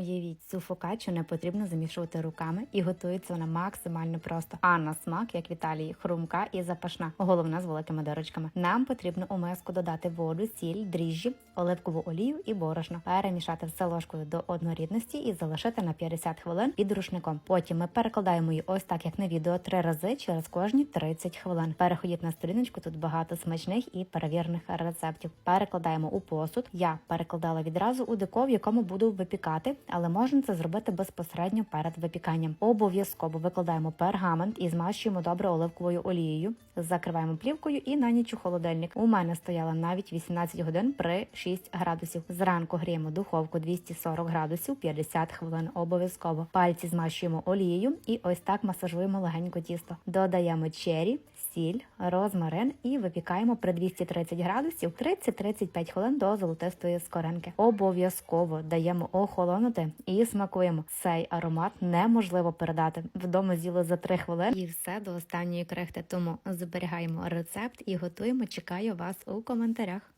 Уявіть, цю фокаччу не потрібно замішувати руками і готується вона максимально просто. А на смак, як в Італії, хрумка і запашна. Головна з великими дирочками. Нам потрібно у миску додати воду, сіль, дріжджі, оливкову олію і борошно. Перемішати все ложкою до однорідності і залишити на 50 хвилин під рушником. Потім ми перекладаємо її ось так, як на відео, три рази через кожні 30 хвилин. Переходіть на сторіночку, тут багато смачних і перевірених рецептів. Перекладаємо у посуд. Я перекладала відразу у деко, в якому буду випікати, але можна це зробити безпосередньо перед випіканням. Обов'язково викладаємо пергамент і змащуємо добре оливковою олією. Закриваємо плівкою і на ніч у холодильник. У мене стояла навіть 18 годин при 6 градусів. Зранку гріємо духовку 240 градусів 50 хвилин. Обов'язково пальці змащуємо олією і ось так масажуємо легенько тісто. Додаємо чері, сіль, розмарин і випікаємо при 230 градусів 30-35 хвилин до золотистої скоринки. Обов'язково даємо охолонути і смакуємо. Цей аромат неможливо передати. Вдома з'їли за 3 хвилини і все до останньої крихти. Тому зберігаємо рецепт і готуємо. Чекаю вас у коментарях.